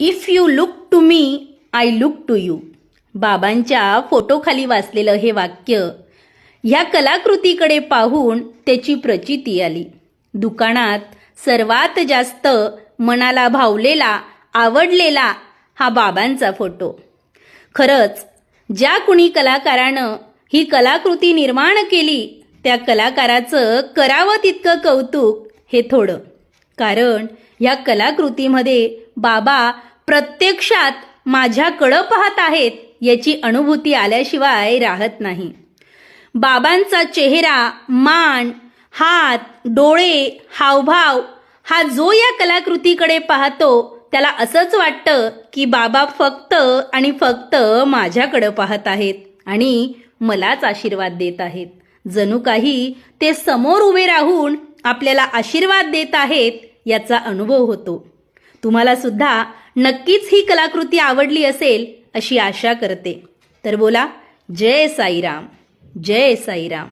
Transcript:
If you look to me I look to you बाबांच्या फोटोखाली वाचलेलं हे वाक्य ह्या कलाकृतीकडे पाहून त्याची प्रचिती आली. दुकानात सर्वात जास्त मनाला भावलेला आवडलेला हा बाबांचा फोटो. खरंच ज्या कुणी कलाकारानं ही कलाकृती निर्माण केली त्या कलाकाराचं करावं तितकं कौतुक हे थोडं. कारण ह्या कलाकृतीमध्ये बाबा प्रत्यक्षात माझ्याकडं पाहत आहेत याची अनुभूती आल्याशिवाय राहत नाही. बाबांचा चेहरा मान हात डोळे हावभाव हा जो या कलाकृतीकडे पाहतो त्याला असंच वाटतं की बाबा फक्त आणि फक्त माझ्याकडं पाहत आहेत आणि मलाच आशीर्वाद देत आहेत. जणू काही ते समोर उभे राहून आपल्याला आशीर्वाद देत आहेत याचा अनुभव होतो. तुम्हाला सुद्धा नक्कीच ही कलाकृती आवडली असेल अशी आशा करते. तर बोला जय साईराम जय साईराम.